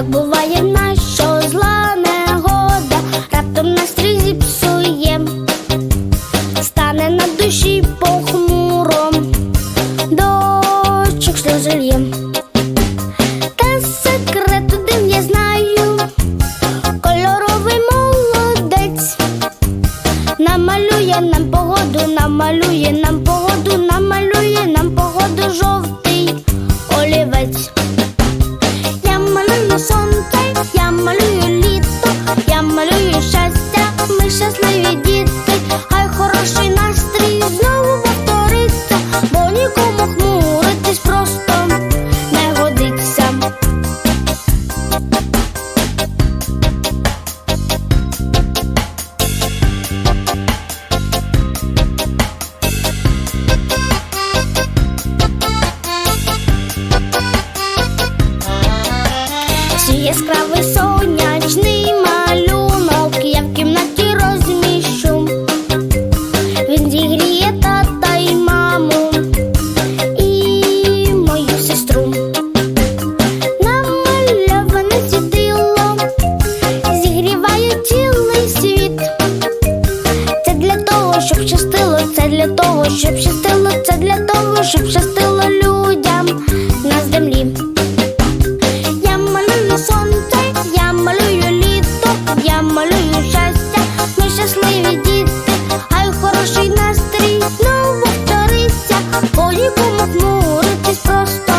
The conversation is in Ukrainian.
так буває, на зла негода, раптом настрій зіпсує, стане на душі похмуро, дочок сльозильє. Та секрет один я знаю, кольоровий молодець, намалює нам погоду, намалює нам погоду, намалює нам погоду жовтий олівець. Свій яскравий сонячний малюнок я в кімнаті розміщу. Він зігріє тата й маму і мою сестру. Намальоване світило зігріває цілий світ. Це для того, щоб щастило, це для того, щоб щастило, це для того, щоб щастило. ріку мотну, ручись просто.